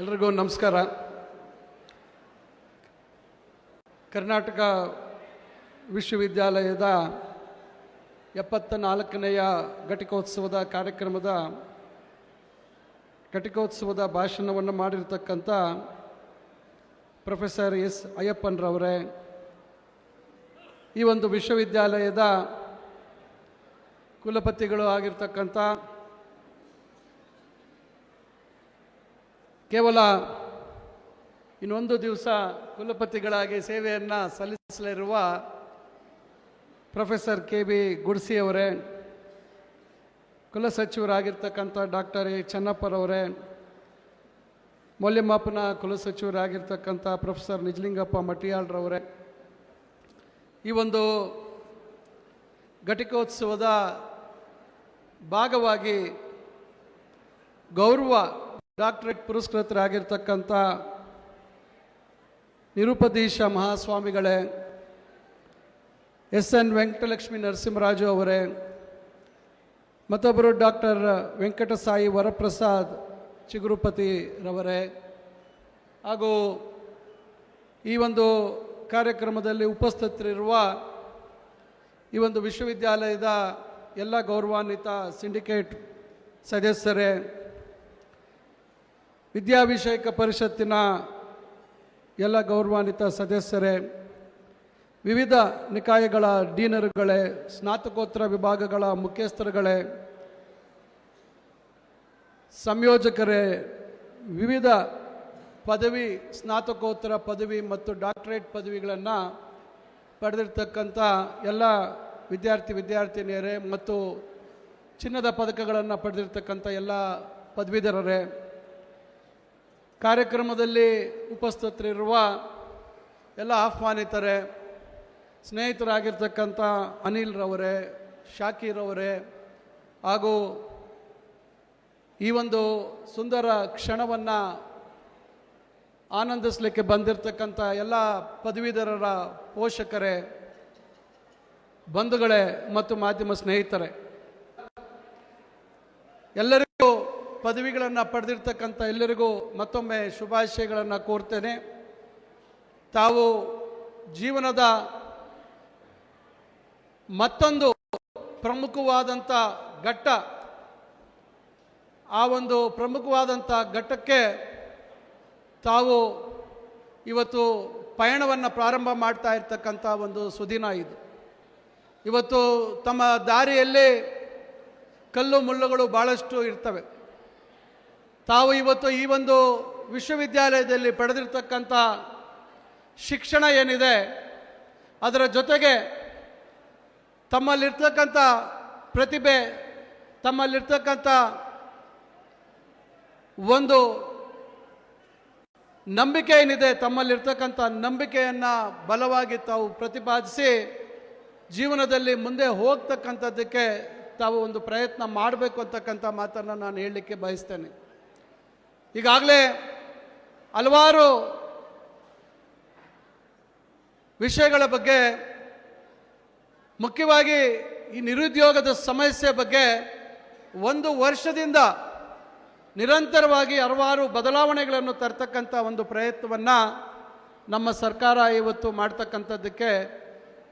ಎಲ್ರಿಗೂ ನಮಸ್ಕಾರ. ಕರ್ನಾಟಕ ವಿಶ್ವವಿದ್ಯಾಲಯದ ಎಪ್ಪತ್ತ ನಾಲ್ಕನೆಯ ಘಟಿಕೋತ್ಸವದ ಕಾರ್ಯಕ್ರಮದ, ಘಟಿಕೋತ್ಸವದ ಭಾಷಣವನ್ನು ಮಾಡಿರ್ತಕ್ಕಂಥ ಪ್ರೊಫೆಸರ್ ಎಸ್ ಅಯ್ಯಪ್ಪನ್ರವರೇ, ಈ ಒಂದು ವಿಶ್ವವಿದ್ಯಾಲಯದ ಕುಲಪತಿಗಳು ಆಗಿರ್ತಕ್ಕಂಥ ಕೇವಲ ಇನ್ನೊಂದು ದಿವಸ ಕುಲಪತಿಗಳಾಗಿ ಸೇವೆಯನ್ನು ಸಲ್ಲಿಸಲಿರುವ ಪ್ರೊಫೆಸರ್ ಕೆ ಬಿ ಗುಡ್ಸಿಯವರೇ ಕುಲಸಚಿವರಾಗಿರ್ತಕ್ಕಂಥ ಡಾಕ್ಟರ್ ಎ ಚನ್ನಪ್ಪರವರೇ, ಮೌಲ್ಯಮಾಪನ ಕುಲಸಚಿವರಾಗಿರ್ತಕ್ಕಂಥ ಪ್ರೊಫೆಸರ್ ನಿಜಲಿಂಗಪ್ಪ ಮಟಿಯಾಳ್ರವರೇ, ಈ ಒಂದು ಘಟಿಕೋತ್ಸವದ ಭಾಗವಾಗಿ ಗೌರವ ಡಾಕ್ಟರೇಟ್ ಪುರಸ್ಕೃತರಾಗಿರ್ತಕ್ಕಂಥ ನಿರುಪದೀಶ ಮಹಾಸ್ವಾಮಿಗಳೇ, ಎಸ್ ಎನ್ ವೆಂಕಟಲಕ್ಷ್ಮಿ ನರಸಿಂಹರಾಜು ಅವರೇ, ಮತ್ತೊಬ್ಬರು ಡಾಕ್ಟರ್ ವೆಂಕಟಸಾಯಿ ವರಪ್ರಸಾದ್ ಚಿಗುರುಪತಿರವರೇ ಹಾಗೂ ಈ ಒಂದು ಕಾರ್ಯಕ್ರಮದಲ್ಲಿ ಉಪಸ್ಥಿತರಿರುವ ಈ ಒಂದು ವಿಶ್ವವಿದ್ಯಾಲಯದ ಎಲ್ಲ ಗೌರವಾನ್ವಿತ ಸಿಂಡಿಕೇಟ್ ಸದಸ್ಯರೇ ವಿದ್ಯಾಭಿಷೇಕ ಪರಿಷತ್ತಿನ ಎಲ್ಲ ಗೌರವಾನ್ವಿತ ಸದಸ್ಯರೇ, ವಿವಿಧ ನಿಕಾಯಗಳ ಡೀನರುಗಳೇ ಸ್ನಾತಕೋತ್ತರ ವಿಭಾಗಗಳ ಮುಖ್ಯಸ್ಥರುಗಳೇ, ಸಂಯೋಜಕರೇ, ವಿವಿಧ ಪದವಿ, ಸ್ನಾತಕೋತ್ತರ ಪದವಿ ಮತ್ತು ಡಾಕ್ಟರೇಟ್ ಪದವಿಗಳನ್ನು ಪಡೆದಿರ್ತಕ್ಕಂಥ ಎಲ್ಲ ವಿದ್ಯಾರ್ಥಿ ವಿದ್ಯಾರ್ಥಿನಿಯರೇ ಮತ್ತು ಚಿನ್ನದ ಪದಕಗಳನ್ನು ಪಡೆದಿರ್ತಕ್ಕಂಥ ಎಲ್ಲ ಪದವೀಧರರೇ ಕಾರ್ಯಕ್ರಮದಲ್ಲಿ ಉಪಸ್ಥಿತರಿರುವ ಎಲ್ಲ ಆಹ್ವಾನಿತರೆ, ಸ್ನೇಹಿತರಾಗಿರ್ತಕ್ಕಂಥ ಅನಿಲ್ರವರೇ ರವರೇ, ಶಾಕೀರ್ ಅವರೇ ಹಾಗೂ ಈ ಒಂದು ಸುಂದರ ಕ್ಷಣವನ್ನು ಆನಂದಿಸಲಿಕ್ಕೆ ಬಂದಿರತಕ್ಕಂಥ ಎಲ್ಲ ಪದವೀಧರರ ಪೋಷಕರೇ, ಬಂಧುಗಳೇ ಮತ್ತು ಮಾಧ್ಯಮ ಸ್ನೇಹಿತರೆ, ಎಲ್ಲರಿಗೂ ಪದವಿಗಳನ್ನು ಪಡೆದಿರ್ತಕ್ಕಂಥ ಎಲ್ಲರಿಗೂ ಮತ್ತೊಮ್ಮೆ ಶುಭಾಶಯಗಳನ್ನು ಕೋರ್ತೇನೆ. ತಾವು ಜೀವನದ ಮತ್ತೊಂದು ಪ್ರಮುಖವಾದಂಥ ಘಟ್ಟ, ಆ ಒಂದು ಪ್ರಮುಖವಾದಂಥ ಘಟ್ಟಕ್ಕೆ ತಾವು ಇವತ್ತು ಪಯಣವನ್ನು ಪ್ರಾರಂಭ ಮಾಡ್ತಾ ಇರ್ತಕ್ಕಂಥ ಒಂದು ಸುದಿನ ಇದು. ಇವತ್ತು ತಮ್ಮ ದಾರಿಯಲ್ಲಿ ಕಲ್ಲು ಮುಳ್ಳುಗಳು ಭಾಳಷ್ಟು ಇರ್ತವೆ. ತಾವು ಇವತ್ತು ಈ ಒಂದು ವಿಶ್ವವಿದ್ಯಾಲಯದಲ್ಲಿ ಪಡೆದಿರ್ತಕ್ಕಂಥ ಶಿಕ್ಷಣ ಏನಿದೆ, ಅದರ ಜೊತೆಗೆ ತಮ್ಮಲ್ಲಿರ್ತಕ್ಕಂಥ ಪ್ರತಿಭೆ, ತಮ್ಮಲ್ಲಿರ್ತಕ್ಕಂಥ ಒಂದು ನಂಬಿಕೆ ಏನಿದೆ, ತಮ್ಮಲ್ಲಿರ್ತಕ್ಕಂಥ ನಂಬಿಕೆಯನ್ನು ಬಲವಾಗಿ ತಾವು ಪ್ರತಿಪಾದಿಸಿ ಜೀವನದಲ್ಲಿ ಮುಂದೆ ಹೋಗ್ತಕ್ಕಂಥದ್ದಕ್ಕೆ ತಾವು ಒಂದು ಪ್ರಯತ್ನ ಮಾಡಬೇಕು ಅಂತಕ್ಕಂಥ ಮಾತನ್ನು ನಾನು ಹೇಳಲಿಕ್ಕೆ ಬಯಸ್ತೇನೆ. ಈಗಾಗಲೇ ಹಲವಾರು ವಿಷಯಗಳ ಬಗ್ಗೆ, ಮುಖ್ಯವಾಗಿ ಈ ನಿರುದ್ಯೋಗದ ಸಮಸ್ಯೆ ಬಗ್ಗೆ ಒಂದು ವರ್ಷದಿಂದ ನಿರಂತರವಾಗಿ ಹಲವಾರು ಬದಲಾವಣೆಗಳನ್ನು ತರ್ತಕ್ಕಂಥ ಒಂದು ಪ್ರಯತ್ನವನ್ನು ನಮ್ಮ ಸರ್ಕಾರ ಇವತ್ತು ಮಾಡ್ತಕ್ಕಂಥದ್ದಕ್ಕೆ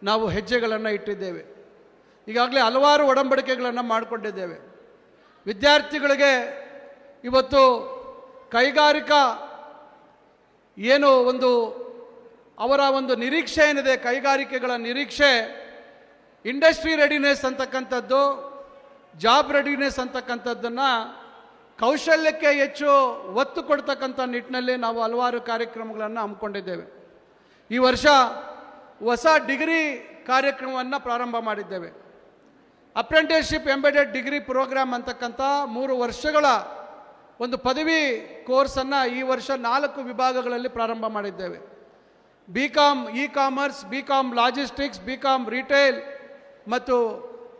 ನಾವು ಹೆಜ್ಜೆಗಳನ್ನು ಇಟ್ಟಿದ್ದೇವೆ. ಈಗಾಗಲೇ ಹಲವಾರು ಒಡಂಬಡಿಕೆಗಳನ್ನು ಮಾಡಿಕೊಂಡಿದ್ದೇವೆ. ವಿದ್ಯಾರ್ಥಿಗಳಿಗೆ ಇವತ್ತು ಕೈಗಾರಿಕಾ ಏನು ಒಂದು ಅವರ ಒಂದು ನಿರೀಕ್ಷೆ ಏನಿದೆ, ಕೈಗಾರಿಕೆಗಳ ನಿರೀಕ್ಷೆ, ಇಂಡಸ್ಟ್ರಿ ರೆಡಿನೆಸ್ ಅಂತಕ್ಕಂಥದ್ದು ಜಾಬ್ ರೆಡಿನೆಸ್ ಅಂತಕ್ಕಂಥದ್ದನ್ನು ಕೌಶಲ್ಯಕ್ಕೆ ಹೆಚ್ಚು ಒತ್ತು ಕೊಡ್ತಕ್ಕಂಥ ನಿಟ್ಟಿನಲ್ಲಿ ನಾವು ಹಲವಾರು ಕಾರ್ಯಕ್ರಮಗಳನ್ನು ಹಮ್ಮಿಕೊಂಡಿದ್ದೇವೆ. ಈ ವರ್ಷ ಹೊಸ ಡಿಗ್ರಿ ಕಾರ್ಯಕ್ರಮವನ್ನು ಪ್ರಾರಂಭ ಮಾಡಿದ್ದೇವೆ. ಅಪ್ರೆಂಟಿಸ್ಶಿಪ್ ಎಂಬೆಡೆಡ್ ಡಿಗ್ರಿ ಪ್ರೋಗ್ರಾಮ್ ಅಂತಕ್ಕಂಥ ಮೂರು ವರ್ಷಗಳ ಒಂದು ಪದವಿ ಕೋರ್ಸನ್ನು ಈ ವರ್ಷ ನಾಲ್ಕು ವಿಭಾಗಗಳಲ್ಲಿ ಪ್ರಾರಂಭ ಮಾಡಿದ್ದೇವೆ. B com e commerce B com logistics B com retail ಮತ್ತು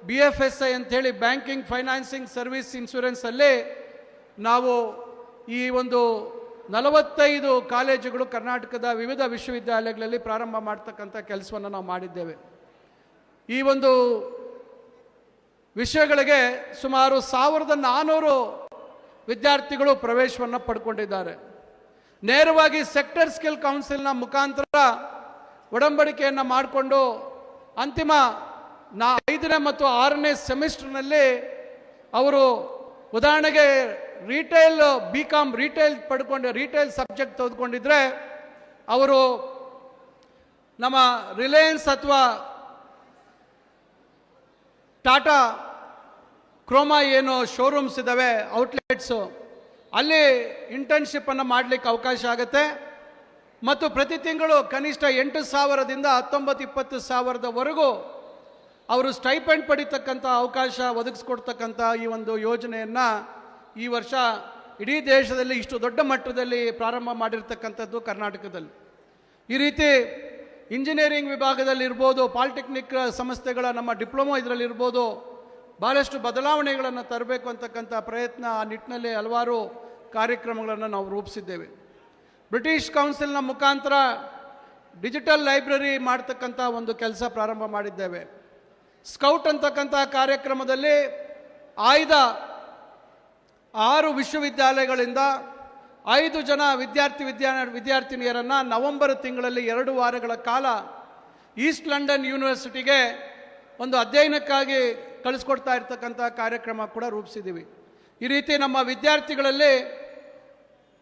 ಬಿ ಎಫ್ ಎಸ್ ಐ ಅಂಥೇಳಿ ಬ್ಯಾಂಕಿಂಗ್ ಫೈನಾನ್ಸಿಂಗ್ ಸರ್ವಿಸ್ ಇನ್ಶೂರೆನ್ಸಲ್ಲಿ ನಾವು ಈ ಒಂದು ನಲವತ್ತೈದು ಕಾಲೇಜುಗಳು ಕರ್ನಾಟಕದ ವಿವಿಧ ವಿಶ್ವವಿದ್ಯಾಲಯಗಳಲ್ಲಿ ಪ್ರಾರಂಭ ಮಾಡ್ತಕ್ಕಂಥ ಕೆಲಸವನ್ನು ನಾವು ಮಾಡಿದ್ದೇವೆ. ಈ ಒಂದು ವಿಷಯಗಳಿಗೆ ಸುಮಾರು ಸಾವಿರದ ನಾನ್ನೂರು ವಿದ್ಯಾರ್ಥಿಗಳು ಪ್ರವೇಶವನ್ನು ಪಡ್ಕೊಂಡಿದ್ದಾರೆ. ನೇರವಾಗಿ ಸೆಕ್ಟರ್ ಸ್ಕಿಲ್ ಕೌನ್ಸಿಲ್ನ ಮುಖಾಂತರ ಒಡಂಬಡಿಕೆಯನ್ನು ಮಾಡಿಕೊಂಡು ಅಂತಿಮ ನಾ ಐದನೇ ಮತ್ತು ಆರನೇ ಸೆಮಿಸ್ಟರ್ನಲ್ಲಿ ಅವರು ಉದಾಹರಣೆಗೆ ರಿಟೇಲ್ ಬಿ ಕಾಮ್ ರೀಟೇಲ್ ಪಡ್ಕೊಂಡು ರಿಟೇಲ್ ಸಬ್ಜೆಕ್ಟ್ ತೆಗೆದುಕೊಂಡಿದ್ರೆ ಅವರು ನಮ್ಮ ರಿಲಯನ್ಸ್ ಅಥವಾ ಟಾಟಾ ಕ್ರೋಮಾ ಏನು ಶೋರೂಮ್ಸ್ ಇದ್ದಾವೆ ಔಟ್ಲೆಟ್ಸು ಅಲ್ಲಿ ಇಂಟರ್ನ್ಶಿಪ್ಪನ್ನು ಮಾಡಲಿಕ್ಕೆ ಅವಕಾಶ ಆಗುತ್ತೆ. ಮತ್ತು ಪ್ರತಿ ತಿಂಗಳು ಕನಿಷ್ಠ ಎಂಟು ಸಾವಿರದಿಂದ ಹತ್ತೊಂಬತ್ತು, ಇಪ್ಪತ್ತು ಸಾವಿರದವರೆಗೂ ಅವರು ಸ್ಟೈಪೆಂಡ್ ಪಡಿತಕ್ಕಂಥ ಅವಕಾಶ ಒದಗಿಸ್ಕೊಡ್ತಕ್ಕಂಥ ಈ ಒಂದು ಯೋಜನೆಯನ್ನು ಈ ವರ್ಷ ಇಡೀ ದೇಶದಲ್ಲಿ ಇಷ್ಟು ದೊಡ್ಡ ಮಟ್ಟದಲ್ಲಿ ಪ್ರಾರಂಭ ಮಾಡಿರ್ತಕ್ಕಂಥದ್ದು ಕರ್ನಾಟಕದಲ್ಲಿ. ಈ ರೀತಿ ಇಂಜಿನಿಯರಿಂಗ್ ವಿಭಾಗದಲ್ಲಿ ಇರ್ಬೋದು ಪಾಲಿಟೆಕ್ನಿಕ್ ಸಂಸ್ಥೆಗಳ ನಮ್ಮ ಡಿಪ್ಲೊಮೊ ಇದರಲ್ಲಿ ಇರ್ಬೋದು ಭಾಳಷ್ಟು ಬದಲಾವಣೆಗಳನ್ನು ತರಬೇಕು ಅಂತಕ್ಕಂಥ ಪ್ರಯತ್ನ ಆ ನಿಟ್ಟಿನಲ್ಲಿ ಹಲವಾರು ಕಾರ್ಯಕ್ರಮಗಳನ್ನು ನಾವು ರೂಪಿಸಿದ್ದೇವೆ. ಬ್ರಿಟಿಷ್ ಕೌನ್ಸಿಲ್ನ ಮುಖಾಂತರ ಡಿಜಿಟಲ್ ಲೈಬ್ರರಿ ಮಾಡ್ತಕ್ಕಂಥ ಒಂದು ಕೆಲಸ ಪ್ರಾರಂಭ ಮಾಡಿದ್ದೇವೆ. ಸ್ಕೌಟ್ ಅಂತಕ್ಕಂಥ ಕಾರ್ಯಕ್ರಮದಲ್ಲಿ ಆಯ್ದ ಆರು ವಿಶ್ವವಿದ್ಯಾಲಯಗಳಿಂದ ಐದು ಜನ ವಿದ್ಯಾರ್ಥಿ ವಿದ್ಯಾ ವಿದ್ಯಾರ್ಥಿನಿಯರನ್ನು ನವೆಂಬರ್ ತಿಂಗಳಲ್ಲಿ ಎರಡು ವಾರಗಳ ಕಾಲ ಈಸ್ಟ್ ಲಂಡನ್ ಯೂನಿವರ್ಸಿಟಿಗೆ ಒಂದು ಅಧ್ಯಯನಕ್ಕಾಗಿ ಕಳಿಸ್ಕೊಡ್ತಾ ಇರ್ತಕ್ಕಂಥ ಕಾರ್ಯಕ್ರಮ ಕೂಡ ರೂಪಿಸಿದ್ದೀವಿ. ಈ ರೀತಿ ನಮ್ಮ ವಿದ್ಯಾರ್ಥಿಗಳಲ್ಲಿ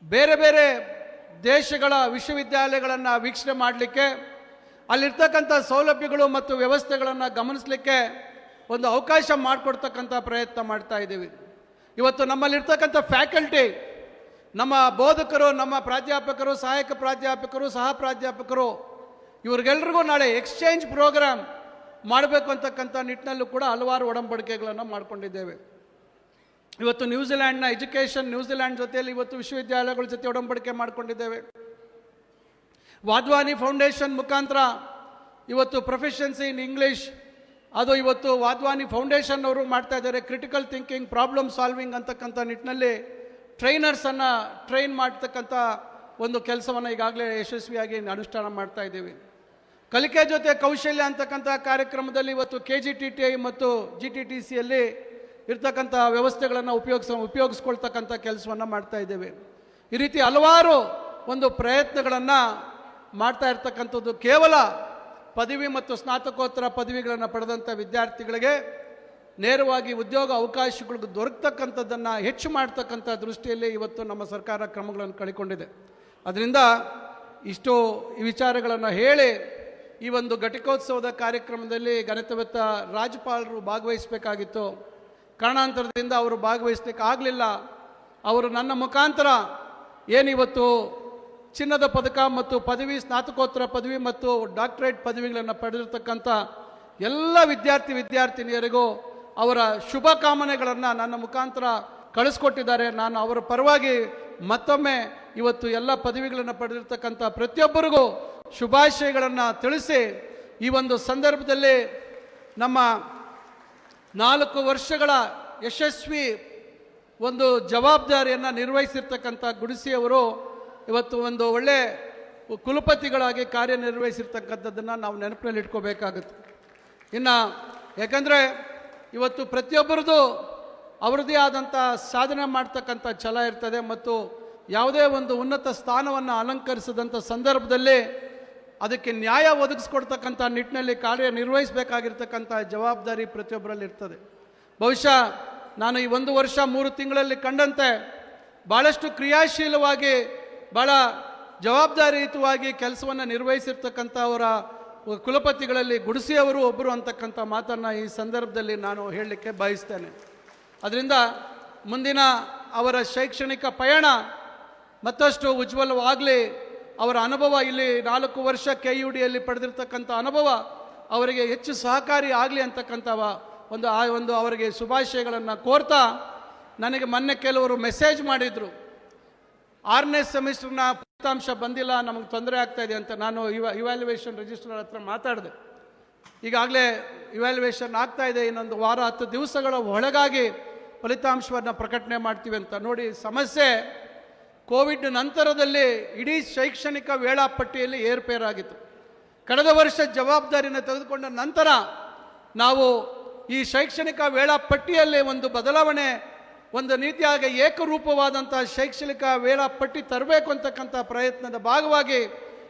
ಬೇರೆ ಬೇರೆ ದೇಶಗಳ ವಿಶ್ವವಿದ್ಯಾಲಯಗಳನ್ನು ವೀಕ್ಷಣೆ ಮಾಡಲಿಕ್ಕೆ, ಅಲ್ಲಿರ್ತಕ್ಕಂಥ ಸೌಲಭ್ಯಗಳು ಮತ್ತು ವ್ಯವಸ್ಥೆಗಳನ್ನು ಗಮನಿಸಲಿಕ್ಕೆ ಒಂದು ಅವಕಾಶ ಮಾಡಿಕೊಡ್ತಕ್ಕಂಥ ಪ್ರಯತ್ನ ಮಾಡ್ತಾ ಇದ್ದೀವಿ. ಇವತ್ತು ನಮ್ಮಲ್ಲಿರ್ತಕ್ಕಂಥ ಫ್ಯಾಕಲ್ಟಿ, ನಮ್ಮ ಬೋಧಕರು, ನಮ್ಮ ಪ್ರಾಧ್ಯಾಪಕರು, ಸಹಾಯಕ ಪ್ರಾಧ್ಯಾಪಕರು, ಸಹ ಪ್ರಾಧ್ಯಾಪಕರು, ಇವ್ರಿಗೆಲ್ರಿಗೂ ನಾಳೆ ಎಕ್ಸ್ಚೇಂಜ್ ಪ್ರೋಗ್ರಾಮ್ ಮಾಡಬೇಕು ಅಂತಕ್ಕಂಥ ನಿಟ್ಟಿನಲ್ಲೂ ಕೂಡ ಹಲವಾರು ಒಡಂಬಡಿಕೆಗಳನ್ನು ಮಾಡಿಕೊಂಡಿದ್ದೇವೆ. ಇವತ್ತು ನ್ಯೂಜಿಲ್ಯಾಂಡ್ನ ಎಜುಕೇಷನ್ ನ್ಯೂಜಿಲ್ಯಾಂಡ್ ಜೊತೆಯಲ್ಲಿ ಇವತ್ತು ವಿಶ್ವವಿದ್ಯಾಲಯಗಳ ಜೊತೆ ಒಡಂಬಡಿಕೆ ಮಾಡಿಕೊಂಡಿದ್ದೇವೆ. ವಾದ್ವಾನಿ ಫೌಂಡೇಶನ್ ಮುಖಾಂತರ ಇವತ್ತು ಪ್ರೊಫೆಷನ್ಸಿ ಇನ್ ಇಂಗ್ಲೀಷ್, ಅದು ಇವತ್ತು ವಾದ್ವಾನಿ ಫೌಂಡೇಶನ್ ಅವರು ಮಾಡ್ತಾ ಇದ್ದಾರೆ. ಕ್ರಿಟಿಕಲ್ ಥಿಂಕಿಂಗ್, ಪ್ರಾಬ್ಲಮ್ ಸಾಲ್ವಿಂಗ್ ಅಂತಕ್ಕಂಥ ನಿಟ್ಟಿನಲ್ಲಿ ಟ್ರೈನರ್ಸನ್ನು ಟ್ರೈನ್ ಮಾಡ್ತಕ್ಕಂಥ ಒಂದು ಕೆಲಸವನ್ನು ಈಗಾಗಲೇ ಯಶಸ್ವಿಯಾಗಿ ಅನುಷ್ಠಾನ ಮಾಡ್ತಾ ಇದ್ದೀವಿ. ಕಲಿಕೆ ಜೊತೆ ಕೌಶಲ್ಯ ಅಂತಕ್ಕಂಥ ಕಾರ್ಯಕ್ರಮದಲ್ಲಿ ಇವತ್ತು K G T T I ಮತ್ತು ಜಿ ಟಿ ಟಿ ಸಿಯಲ್ಲಿ ಇರ್ತಕ್ಕಂಥ ವ್ಯವಸ್ಥೆಗಳನ್ನು ಉಪಯೋಗಿಸ, ಉಪಯೋಗಿಸ್ಕೊಳ್ತಕ್ಕಂಥ ಕೆಲಸವನ್ನು ಮಾಡ್ತಾ ಇದ್ದೇವೆ. ಈ ರೀತಿ ಹಲವಾರು ಒಂದು ಪ್ರಯತ್ನಗಳನ್ನು ಮಾಡ್ತಾ ಇರ್ತಕ್ಕಂಥದ್ದು ಕೇವಲ ಪದವಿ ಮತ್ತು ಸ್ನಾತಕೋತ್ತರ ಪದವಿಗಳನ್ನು ಪಡೆದಂಥ ವಿದ್ಯಾರ್ಥಿಗಳಿಗೆ ನೇರವಾಗಿ ಉದ್ಯೋಗ ಅವಕಾಶಗಳಿಗೆ ದೊರಕತಕ್ಕಂಥದ್ದನ್ನು ಹೆಚ್ಚು ಮಾಡ್ತಕ್ಕಂಥ ದೃಷ್ಟಿಯಲ್ಲಿ ಇವತ್ತು ನಮ್ಮ ಸರ್ಕಾರ ಕ್ರಮಗಳನ್ನು ಕೈಗೊಂಡಿದೆ ಅದರಿಂದ ಇಷ್ಟು ವಿಚಾರಗಳನ್ನು ಹೇಳಿ ಈ ಒಂದು ಘಟಿಕೋತ್ಸವದ ಕಾರ್ಯಕ್ರಮದಲ್ಲಿ ಗಣಿತವೆತ್ತ ರಾಜ್ಯಪಾಲರು ಭಾಗವಹಿಸಬೇಕಾಗಿತ್ತು. ಕಾರಣಾಂತರದಿಂದ ಅವರು ಭಾಗವಹಿಸ್ಲಿಕ್ಕೆ ಆಗಲಿಲ್ಲ. ಅವರು ನನ್ನ ಮುಖಾಂತರ ಏನಿವತ್ತು ಚಿನ್ನದ ಪದಕ ಮತ್ತು ಪದವಿ, ಸ್ನಾತಕೋತ್ತರ ಪದವಿ ಮತ್ತು ಡಾಕ್ಟರೇಟ್ ಪದವಿಗಳನ್ನು ಪಡೆದಿರ್ತಕ್ಕಂಥ ಎಲ್ಲ ವಿದ್ಯಾರ್ಥಿ ವಿದ್ಯಾರ್ಥಿನಿಯರಿಗೂ ಅವರ ಶುಭ ಕಾಮನೆಗಳನ್ನು ನನ್ನ ಮುಖಾಂತರ ಕಳಿಸ್ಕೊಟ್ಟಿದ್ದಾರೆ. ನಾನು ಅವರ ಪರವಾಗಿ ಮತ್ತೊಮ್ಮೆ ಇವತ್ತು ಎಲ್ಲ ಪದವಿಗಳನ್ನು ಪಡೆದಿರ್ತಕ್ಕಂಥ ಪ್ರತಿಯೊಬ್ಬರಿಗೂ ಶುಭಾಶಯಗಳನ್ನು ತಿಳಿಸಿ ಈ ಒಂದು ಸಂದರ್ಭದಲ್ಲಿ ನಮ್ಮ ನಾಲ್ಕು ವರ್ಷಗಳ ಯಶಸ್ವಿ ಒಂದು ಜವಾಬ್ದಾರಿಯನ್ನು ನಿರ್ವಹಿಸಿರ್ತಕ್ಕಂಥ ಗುಡಿಸಿಯವರು ಇವತ್ತು ಒಂದು ಒಳ್ಳೆ ಕುಲಪತಿಗಳಾಗಿ ಕಾರ್ಯನಿರ್ವಹಿಸಿರ್ತಕ್ಕಂಥದ್ದನ್ನು ನಾವು ನೆನಪಿನಲ್ಲಿ ಇಟ್ಕೋಬೇಕಾಗುತ್ತೆ. ಇನ್ನು ಯಾಕಂದರೆ ಇವತ್ತು ಪ್ರತಿಯೊಬ್ಬರದು ಅವರದೇ ಆದಂಥ ಸಾಧನೆ ಮಾಡ್ತಕ್ಕಂಥ ಛಲ ಇರ್ತದೆ ಮತ್ತು ಯಾವುದೇ ಒಂದು ಉನ್ನತ ಸ್ಥಾನವನ್ನು ಅಲಂಕರಿಸಿದಂಥ ಸಂದರ್ಭದಲ್ಲಿ ಅದಕ್ಕೆ ನ್ಯಾಯ ಒದಗಿಸ್ಕೊಡ್ತಕ್ಕಂಥ ನಿಟ್ಟಿನಲ್ಲಿ ಕಾರ್ಯನಿರ್ವಹಿಸಬೇಕಾಗಿರ್ತಕ್ಕಂಥ ಜವಾಬ್ದಾರಿ ಪ್ರತಿಯೊಬ್ಬರಲ್ಲಿ ಇರ್ತದೆ. ಬಹುಶಃ ನಾನು ಈ ಒಂದು ವರ್ಷ ಮೂರು ತಿಂಗಳಲ್ಲಿ ಕಂಡಂತೆ ಭಾಳಷ್ಟು ಕ್ರಿಯಾಶೀಲವಾಗಿ ಭಾಳ ಜವಾಬ್ದಾರಿಯುತವಾಗಿ ಕೆಲಸವನ್ನು ನಿರ್ವಹಿಸಿರ್ತಕ್ಕಂಥವರ ಕುಲಪತಿಗಳಲ್ಲಿ ಗುಡಿಸಿಯವರು ಒಬ್ಬರು ಅಂತಕ್ಕಂಥ ಮಾತನ್ನು ಈ ಸಂದರ್ಭದಲ್ಲಿ ನಾನು ಹೇಳಲಿಕ್ಕೆ ಬಯಸ್ತೇನೆ. ಅದರಿಂದ ಮುಂದಿನ ಅವರ ಶೈಕ್ಷಣಿಕ ಪಯಣ ಮತ್ತಷ್ಟು ಉಜ್ವಲವಾಗಲಿ. ಅವರ ಅನುಭವ ಇಲ್ಲಿ ನಾಲ್ಕು ವರ್ಷ ಕೆ ಯು ಡಿಯಲ್ಲಿ ಪಡೆದಿರ್ತಕ್ಕಂಥ ಅನುಭವ ಅವರಿಗೆ ಹೆಚ್ಚು ಸಹಕಾರಿ ಆಗಲಿ ಅಂತಕ್ಕಂಥ ಒಂದು ಆ ಒಂದು ಅವರಿಗೆ ಶುಭಾಶಯಗಳನ್ನು ಕೋರ್ತಾ ನನಗೆ ಮೊನ್ನೆ ಕೆಲವರು ಮೆಸೇಜ್ ಮಾಡಿದರು. ಆರನೇ ಸೆಮಿಸ್ಟರ್ನ ಫಲಿತಾಂಶ ಬಂದಿಲ್ಲ, ನಮಗೆ ತೊಂದರೆ ಆಗ್ತಾ ಇದೆ ಅಂತ ನಾನು ಇವ ಇವ್ಯಾಲ್ಯುವೇಷನ್ ರಿಜಿಸ್ಟ್ರರ್ ಹತ್ರ ಮಾತಾಡಿದೆ. ಈಗಾಗಲೇ ಇವ್ಯಾಲ್ಯುವೇಷನ್ ಆಗ್ತಾ ಇದೆ, ಇನ್ನೊಂದು ವಾರ ಹತ್ತು ದಿವಸಗಳ ಒಳಗಾಗಿ ಫಲಿತಾಂಶವನ್ನು ಪ್ರಕಟಣೆ ಮಾಡ್ತೀವಿ ಅಂತ ನೋಡಿ ಸಮಸ್ಯೆ. ಕೋವಿಡ್ ನಂತರದಲ್ಲಿ ಇಡೀ ಶೈಕ್ಷಣಿಕ ವೇಳಾಪಟ್ಟಿಯಲ್ಲಿ ಏರ್ಪೇರಾಗಿತ್ತು ಕಳೆದ ವರ್ಷ ಜವಾಬ್ದಾರಿನ ತೆಗೆದುಕೊಂಡ ನಂತರ ನಾವು ಈ ಶೈಕ್ಷಣಿಕ ವೇಳಾಪಟ್ಟಿಯಲ್ಲಿ ಒಂದು ಬದಲಾವಣೆ, ಒಂದು ನೀತಿಯಾಗಿ ಏಕರೂಪವಾದಂಥ ಶೈಕ್ಷಣಿಕ ವೇಳಾಪಟ್ಟಿ ತರಬೇಕು ಅಂತಕ್ಕಂಥ ಪ್ರಯತ್ನದ ಭಾಗವಾಗಿ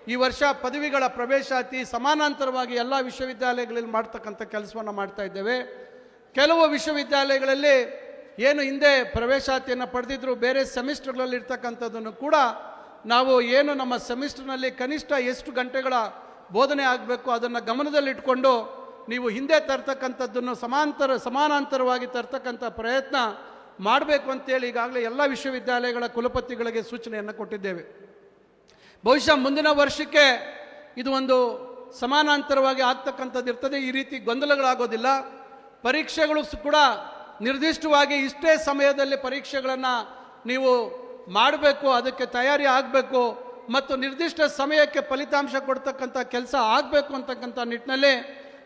ಈ ವರ್ಷ ಪದವಿಗಳ ಪ್ರವೇಶಾತಿ ಸಮಾನಾಂತರವಾಗಿ ಎಲ್ಲ ವಿಶ್ವವಿದ್ಯಾಲಯಗಳಲ್ಲಿ ಮಾಡ್ತಕ್ಕಂಥ ಕೆಲಸವನ್ನು ಮಾಡ್ತಾ ಇದ್ದೇವೆ. ಕೆಲವು ವಿಶ್ವವಿದ್ಯಾಲಯಗಳಲ್ಲಿ ಏನು ಹಿಂದೆ ಪ್ರವೇಶಾತಿಯನ್ನು ಪಡೆದಿದ್ರು, ಬೇರೆ ಸೆಮಿಸ್ಟರ್ಗಳಲ್ಲಿ ಇರ್ತಕ್ಕಂಥದ್ದನ್ನು ಕೂಡ ನಾವು ಏನು ನಮ್ಮ ಸೆಮಿಸ್ಟರ್ನಲ್ಲಿ ಕನಿಷ್ಠ ಎಷ್ಟು ಗಂಟೆಗಳ ಬೋಧನೆ ಆಗಬೇಕು ಅದನ್ನು ಗಮನದಲ್ಲಿಟ್ಕೊಂಡು ನೀವು ಹಿಂದೆ ತರ್ತಕ್ಕಂಥದ್ದನ್ನು ಸಮಾಂತರ, ಸಮಾನಾಂತರವಾಗಿ ತರ್ತಕ್ಕಂಥ ಪ್ರಯತ್ನ ಮಾಡಬೇಕು ಅಂತೇಳಿ ಈಗಾಗಲೇ ಎಲ್ಲ ವಿಶ್ವವಿದ್ಯಾಲಯಗಳ ಕುಲಪತಿಗಳಿಗೆ ಸೂಚನೆಯನ್ನು ಕೊಟ್ಟಿದ್ದೇವೆ. ಬಹುಶಃ ಮುಂದಿನ ವರ್ಷಕ್ಕೆ ಇದು ಒಂದು ಸಮಾನಾಂತರವಾಗಿ ಆಗ್ತಕ್ಕಂಥದ್ದು ಇರ್ತದೆ ಈ ರೀತಿ ಗೊಂದಲಗಳಾಗೋದಿಲ್ಲ. ಪರೀಕ್ಷೆಗಳು ಕೂಡ ನಿರ್ದಿಷ್ಟವಾಗಿ ಇಷ್ಟೇ ಸಮಯದಲ್ಲಿ ಪರೀಕ್ಷೆಗಳನ್ನು ನೀವು ಮಾಡಬೇಕು, ಅದಕ್ಕೆ ತಯಾರಿ ಆಗಬೇಕು ಮತ್ತು ನಿರ್ದಿಷ್ಟ ಸಮಯಕ್ಕೆ ಫಲಿತಾಂಶ ಕೊಡ್ತಕ್ಕಂಥ ಕೆಲಸ ಆಗಬೇಕು ಅಂತಕ್ಕಂಥ ನಿಟ್ಟಿನಲ್ಲಿ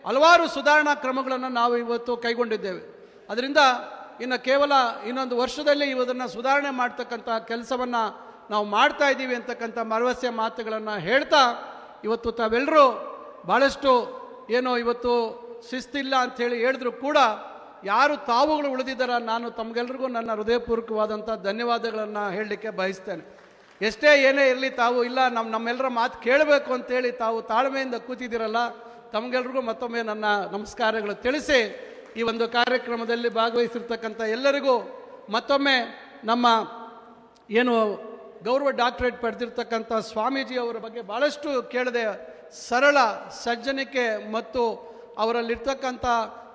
ಹಲವಾರು ಸುಧಾರಣಾ ಕ್ರಮಗಳನ್ನು ನಾವು ಇವತ್ತು ಕೈಗೊಂಡಿದ್ದೇವೆ. ಅದರಿಂದ ಇನ್ನು ಕೇವಲ ಇನ್ನೊಂದು ವರ್ಷದಲ್ಲಿ ಇವುದನ್ನು ಸುಧಾರಣೆ ಮಾಡ್ತಕ್ಕಂಥ ಕೆಲಸವನ್ನು ನಾವು ಮಾಡ್ತಾ ಇದ್ದೀವಿ ಅಂತಕ್ಕಂಥ ಭರವಸೆ ಮಾತುಗಳನ್ನು ಹೇಳ್ತಾ ಇವತ್ತು ತಾವೆಲ್ಲರೂ ಭಾಳಷ್ಟು ಏನೋ ಇವತ್ತು ಶಿಸ್ತಿಲ್ಲ ಅಂಥೇಳಿ ಹೇಳಿದ್ರು ಕೂಡ ಯಾರು ತಾವುಗಳು ಉಳಿದಿದ್ದಾರ ನಾನು ತಮಗೆಲ್ರಿಗೂ ನನ್ನ ಹೃದಯಪೂರ್ವಕವಾದಂಥ ಧನ್ಯವಾದಗಳನ್ನು ಹೇಳಲಿಕ್ಕೆ ಬಯಸ್ತೇನೆ. ಎಷ್ಟೇ ಏನೇ ಇರಲಿ ತಾವು ಇಲ್ಲ ನಮ್ಮ ನಮ್ಮೆಲ್ಲರ ಮಾತು ಕೇಳಬೇಕು ಅಂತೇಳಿ ತಾವು ತಾಳ್ಮೆಯಿಂದ ಕೂತಿದ್ದೀರಲ್ಲ, ತಮಗೆಲ್ರಿಗೂ ಮತ್ತೊಮ್ಮೆ ನನ್ನ ನಮಸ್ಕಾರಗಳು ತಿಳಿಸಿ ಈ ಒಂದು ಕಾರ್ಯಕ್ರಮದಲ್ಲಿ ಭಾಗವಹಿಸಿರ್ತಕ್ಕಂಥ ಎಲ್ಲರಿಗೂ ಮತ್ತೊಮ್ಮೆ ನಮ್ಮ ಏನು ಗೌರವ ಡಾಕ್ಟರೇಟ್ ಪಡೆದಿರ್ತಕ್ಕಂಥ ಸ್ವಾಮೀಜಿ ಅವರ ಬಗ್ಗೆ ಭಾಳಷ್ಟು ಕೇಳಿದೆ ಸರಳ, ಸಜ್ಜನಿಕೆ ಮತ್ತು ಅವರಲ್ಲಿರ್ತಕ್ಕಂಥ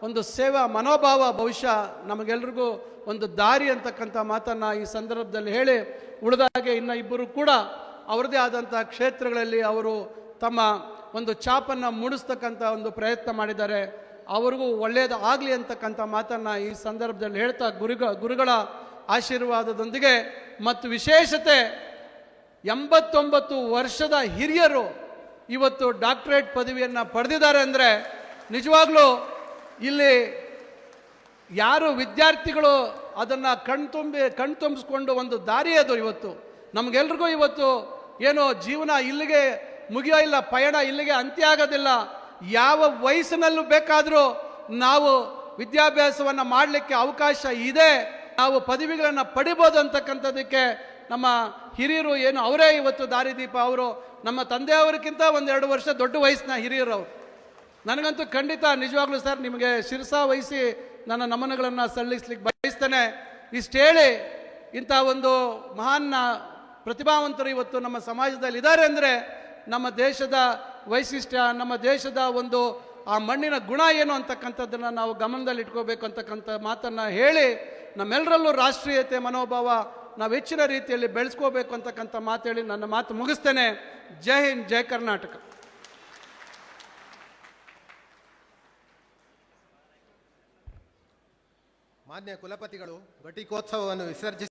ಒಂದು ಸೇವಾ ಮನೋಭಾವ ಬಹುಶಃ ನಮಗೆಲ್ರಿಗೂ ಒಂದು ದಾರಿ ಅಂತಕ್ಕಂಥ ಮಾತನ್ನು ಈ ಸಂದರ್ಭದಲ್ಲಿ ಹೇಳಿ ಉಳಿದಾಗೆ ಇನ್ನು ಇಬ್ಬರು ಕೂಡ ಅವರದೇ ಆದಂಥ ಕ್ಷೇತ್ರಗಳಲ್ಲಿ ಅವರು ತಮ್ಮ ಒಂದು ಚಾಪನ್ನು ಮೂಡಿಸ್ತಕ್ಕಂಥ ಒಂದು ಪ್ರಯತ್ನ ಮಾಡಿದ್ದಾರೆ. ಅವರಿಗೂ ಒಳ್ಳೆಯದು ಆಗಲಿ ಅಂತಕ್ಕಂಥ ಮಾತನ್ನು ಈ ಸಂದರ್ಭದಲ್ಲಿ ಹೇಳ್ತಾ ಗುರುಗ, ಗುರುಗಳ ಆಶೀರ್ವಾದದೊಂದಿಗೆ ಮತ್ತು ವಿಶೇಷತೆ ಎಂಬತ್ತೊಂಬತ್ತು ವರ್ಷದ ಹಿರಿಯರು ಇವತ್ತು ಡಾಕ್ಟರೇಟ್ ಪದವಿಯನ್ನು ಪಡೆದಿದ್ದಾರೆ ಅಂದರೆ ನಿಜವಾಗ್ಲೂ ಇಲ್ಲಿ ಯಾರು ವಿದ್ಯಾರ್ಥಿಗಳು ಅದನ್ನು ಕಣ್ತುಂಬಿ ಕಣ್ತುಂಬಿಸ್ಕೊಂಡು ಒಂದು ದಾರಿ ಅದು ಇವತ್ತು. ನಮಗೆಲ್ರಿಗೂ ಇವತ್ತು ಏನೋ ಜೀವನ ಇಲ್ಲಿಗೆ ಮುಗಿಯೋ ಇಲ್ಲ, ಪಯಣ ಇಲ್ಲಿಗೆ ಅಂತ್ಯ ಆಗೋದಿಲ್ಲ. ಯಾವ ವಯಸ್ಸಿನಲ್ಲೂ ಬೇಕಾದರೂ ನಾವು ವಿದ್ಯಾಭ್ಯಾಸವನ್ನು ಮಾಡಲಿಕ್ಕೆ ಅವಕಾಶ ಇದೆ. ನಾವು ಪದವಿಗಳನ್ನು ಪಡಿಬೋದು ಅಂತಕ್ಕಂಥದ್ದಕ್ಕೆ ನಮ್ಮ ಹಿರಿಯರು ಏನು, ಅವರೇ ಇವತ್ತು ದಾರಿದೀಪ ಅವರು, ನಮ್ಮ ತಂದೆಯವರಿಗಿಂತ ಒಂದೆರಡು ವರ್ಷ ದೊಡ್ಡ ವಯಸ್ಸಿನ ಹಿರಿಯರು ಅವರು. ನನಗಂತೂ ಖಂಡಿತ ನಿಜವಾಗ್ಲೂ ಸರ್ ನಿಮಗೆ ಶಿರಸಾ ವಹಿಸಿ ನನ್ನ ನಮನಗಳನ್ನು ಸಲ್ಲಿಸ್ಲಿಕ್ಕೆ ಬಯಸ್ತೇನೆ. ಇಷ್ಟು ಹೇಳಿ ಇಂಥ ಒಂದು ಮಹಾನ್ ಪ್ರತಿಭಾವಂತರು ಇವತ್ತು ನಮ್ಮ ಸಮಾಜದಲ್ಲಿ ಇದ್ದಾರೆ ಅಂದರೆ ನಮ್ಮ ದೇಶದ ವೈಶಿಷ್ಟ್ಯ, ನಮ್ಮ ದೇಶದ ಒಂದು ಆ ಮಣ್ಣಿನ ಗುಣ ಏನು ಅಂತಕ್ಕಂಥದ್ದನ್ನು ನಾವು ಗಮನದಲ್ಲಿ ಇಟ್ಕೋಬೇಕು ಅಂತಕ್ಕಂಥ ಮಾತನ್ನು ಹೇಳಿ ನಮ್ಮೆಲ್ಲರಲ್ಲೂ ರಾಷ್ಟ್ರೀಯತೆ ಮನೋಭಾವ ನಾವು ಹೆಚ್ಚಿನ ರೀತಿಯಲ್ಲಿ ಬೆಳೆಸ್ಕೋಬೇಕು ಅಂತಕ್ಕಂಥ ಮಾತು ಹೇಳಿ ನನ್ನ ಮಾತು ಮುಗಿಸ್ತೇನೆ. ಜೈ ಹಿಂದ್, ಜೈ ಕರ್ನಾಟಕ. ಮಾನ್ಯ ಕುಲಪತಿಗಳು ಘಟಿಕೋತ್ಸವವನ್ನು ವಿಸರ್ಜಿಸಿ